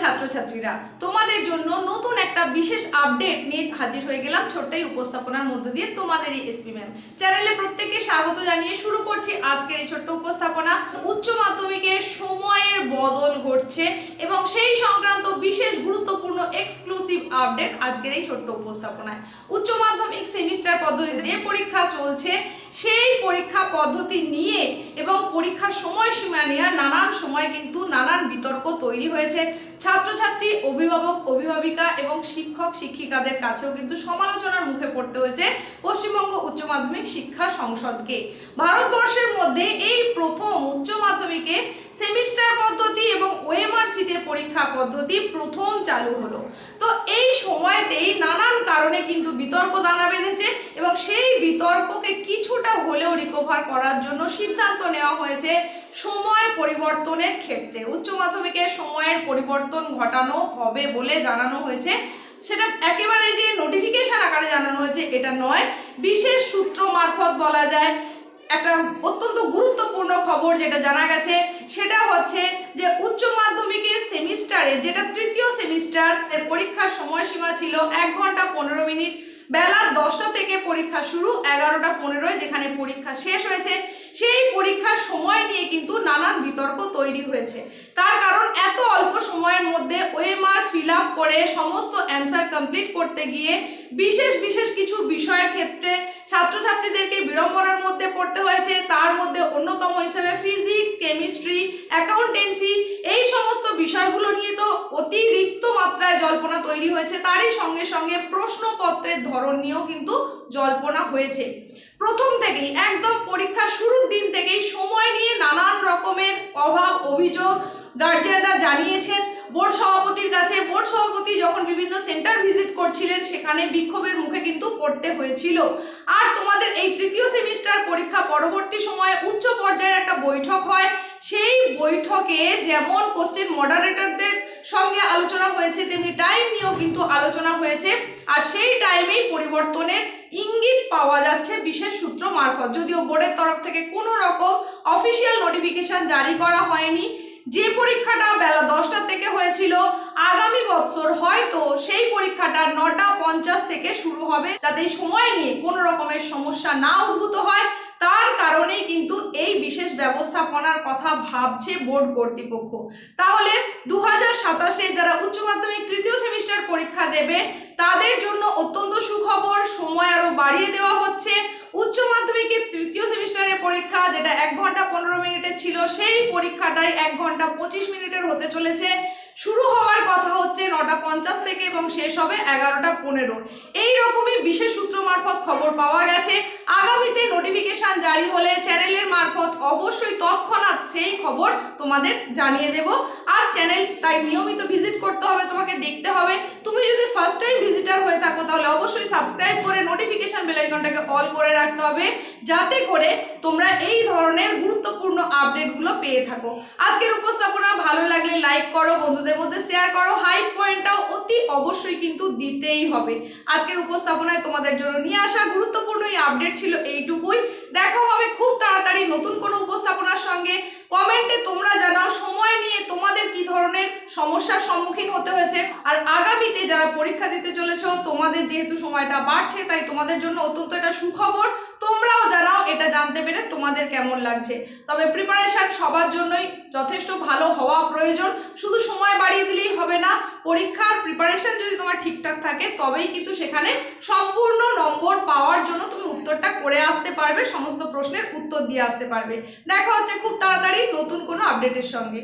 ছাত্রছাত্রীরা, তোমাদের জন্য নতুন একটা বিশেষ আপডেট নিয়ে হাজির হয়ে গেলাম ছোট্ট এই উপস্থাপনার মধ্য দিয়ে তোমাদের এই এসপি ম্যাম চ্যানেলে প্রত্যেককে স্বাগত জানিয়ে শুরু করছি আজকের এই ছোট্ট উপস্থাপনা। উচ্চ মাধ্যমিকের সময়ের বদল ঘটছে এবং সেই সংক্রান্ত বিশেষ গুরুত্বপূর্ণ এক্সক্লুসিভ আপডেট আজকের এই ছোট্ট উপস্থাপনায়। উচ্চ মাধ্যমিক সেমিস্টার পদ্ধতিতে যে পরীক্ষা চলছে সেই পরীক্ষা পদ্ধতি নিয়ে এবং পরীক্ষার সময়সীমা নিয়ে নানান সময় কিন্তু নানান বিতর্ক তৈরি হয়েছে। ছাত্রছাত্রী, অভিভাবক, অভিভাবিকা এবং শিক্ষক, শিক্ষিকাদের কাছেও কিন্তু সমালোচনার মুখে পড়তে হয়েছে পশ্চিমবঙ্গ উচ্চ মাধ্যমিক শিক্ষা সংসদকে। ভারতবর্ষের মধ্যে এই প্রথম উচ্চ মাধ্যমিকে সেমিস্টার পদ্ধতি এবং ওএমআর সিটের পরীক্ষা পদ্ধতি প্রথম চালু হলো। তো এই সময়তেই নানান কারণে কিন্তু বিতর্ক দানা বেঁধেছে এবং সেই বিতর্ককে কিছুটা হলেও রিকভার করার জন্য সিদ্ধান্ত নেওয়া হয়েছে সময় পরিবর্তনের ক্ষেত্রে। উচ্চ মাধ্যমিকের সময়ের পরিবর্তন ঘটানো হবে বলে জানানো হয়েছে। সেটা একেবারে যে নোটিফিকেশন আকারে জানানো হয়েছে, এটা নয়। বিশেষ সূত্র মারফত বলা যায়, একটা অত্যন্ত গুরুত্বপূর্ণ খবর যেটা জানা গেছে সেটা হচ্ছে যে উচ্চ মাধ্যমিকের সেমিস্টারে, যেটা তৃতীয় সেমিস্টার পরীক্ষার সময়সীমা ছিল এক ঘণ্টা পনেরো মিনিট। বেলা দশটা থেকে পরীক্ষা শুরু, এগারোটা পনেরোয় যেখানে পরীক্ষা শেষ হয়েছে। সেই পরীক্ষার সময় নিয়ে কিন্তু নানান বিতর্ক তৈরি হয়েছে তার কারণ এত অল্প সময়ের মধ্যে ওএমআর ফিল আপ করে সমস্ত অ্যান্সার কমপ্লিট করতে গিয়ে বিশেষ বিশেষ কিছু বিষয়ের ক্ষেত্রে ছাত্রছাত্রীদেরকে বিড়ম্বনার মধ্যে পড়তে হয়েছে। তার মধ্যে অন্যতম হিসেবে ফিজিক্স কেমিস্ট্রি অ্যাকাউন্টেন্সি এই সমস্ত বিষয়গুলো নিয়ে তো অতিরিক্ত মাত্রায় জল্পনা তৈরি হয়েছে। তারই সঙ্গে সঙ্গে প্রশ্নপত্রের ধরন নিয়েও কিন্তু জল্পনা হয়েছে। প্রথম থেকেই, একদম পরীক্ষা শুরুর দিন থেকেই সময় নিয়ে নানান রকমের অভাব, অভিযোগ গার্জিয়ানরা জানিয়েছেন। বোর্ড সভাপতির কাছে, বোর্ড সভাপতি যখন বিভিন্ন সেন্টার ভিজিট করছিলেন, সেখানে বিক্ষোভের মুখে কিন্তু পড়তে হয়েছিল। আর তোমাদের এই তৃতীয় সেমিস্টার পরীক্ষা পরবর্তী সময়ে উচ্চ পর্যায়ের একটা বৈঠক হয়। সেই বৈঠকে যেমন কোশ্চেন মডারেটরদের সঙ্গে আলোচনা হয়েছে, তেমনি টাইম নিয়েও কিন্তু আলোচনা হয়েছে। আর সেই টাইমেই পরিবর্তনের ইঙ্গিত পাওয়া যাচ্ছে বিশেষ সূত্র মারফত। যদিও বোর্ডের তরফ থেকে কোনো রকম অফিসিয়াল নোটিফিকেশন জারি করা হয়নি। যে পরীক্ষাটা বেলা দশটা থেকে বছর হয়তো সেই পরীক্ষাটা নটা পঞ্চাশ থেকে শুরু হবে, যাতে সময় নিয়ে কোনো রকমের সমস্যা না উদ্ভূত হয়। তার কারণেই কিন্তু এই বিশেষ ব্যবস্থাপনার কথা ভাবছে বোর্ড কর্তৃপক্ষ। তাহলে দু হাজার সাতাশে যারা উচ্চ মাধ্যমিক তৃতীয় সেমিস্টার পরীক্ষা দেবে, তাদের জন্য অত্যন্ত সুখবর, সময় আরও বাড়িয়ে দেওয়া হচ্ছে। উচ্চ মাধ্যমিকের তৃতীয় সেমিস্টারের পরীক্ষা, যেটা এক ঘণ্টা পনেরো মিনিটের ছিল, সেই পরীক্ষাটাই এক ঘণ্টা পঁচিশ মিনিটের হতে চলেছে। শুরু হওয়ার কথা হচ্ছে নটা পঞ্চাশ থেকে এবং শেষ হবে এগারোটা পনেরো। এই রকমই বিশেষ সূত্র মারফত খবর পাওয়া গেছে। আগামীতে নোটিফিকেশন জারি হলে চ্যানেলের মারফত অবশ্যই তৎক্ষণাৎ সেই খবর তোমাদের জানিয়ে দেব। আর চ্যানেল তাই নিয়মিত ভিজিট করতে হবে, তোমাকে দেখতে হবে। তুমি যদি ফার্স্ট টাইম ভিজিটার হয়ে থাকো, তাহলে অবশ্যই সাবস্ক্রাইব করে নোটিফিকেশন বেল আইকনটাকে অল করে রাখতে হবে। যাতে করে তোমরা এই ধরনের গুরুত্বপূর্ণ আপডেটগুলো পেয়ে থাকো। আজকের উপস্থাপনা ভালো লাগলে লাইক করো, বন্ধুদের মধ্যে শেয়ার করো। হাই পয়েন্টটাও অতি অবশ্যই কিন্তু দিতেই হবে। আজকের উপস্থাপনায় তোমাদের জন্য নিয়ে আসা গুরুত্বপূর্ণ এই আপডেট ছিল এইটুকুই। দেখা হবে খুব তাড়াতাড়ি নতুন কোনো উপস্থাপনার সঙ্গে। কমেন্টে তোমরা জানাও সময় নিয়ে তোমাদের কি ধরনের সমস্যার সম্মুখীন হতে হয়েছে। আর আগামীতে যারা পরীক্ষা দিতে চলেছ, তোমাদের যেহেতু সময়টা বাড়ছে, তাই তোমাদের জন্য অত্যন্ত এটা সুখবর। তোমরাও জানাও, এটা জানতে পেরে তোমাদের কেমন লাগছে। তবে প্রিপারেশন সবার জন্যই যথেষ্ট ভালো হওয়া প্রয়োজন। শুধু সময় বাড়িয়ে দিলেই হবে না, পরীক্ষার প্রিপারেশন যদি তোমার ঠিকঠাক থাকে, তবেই কিন্তু সেখানে সম্পূর্ণ নম্বর পাওয়ার জন্য তুমি উত্তরটা করে আসতে পারবে, সমস্ত প্রশ্নের উত্তর দিয়ে আসতে পারবে। দেখা হচ্ছে খুব তাড়াতাড়ি নতুন কোনো আপডেটের সঙ্গে।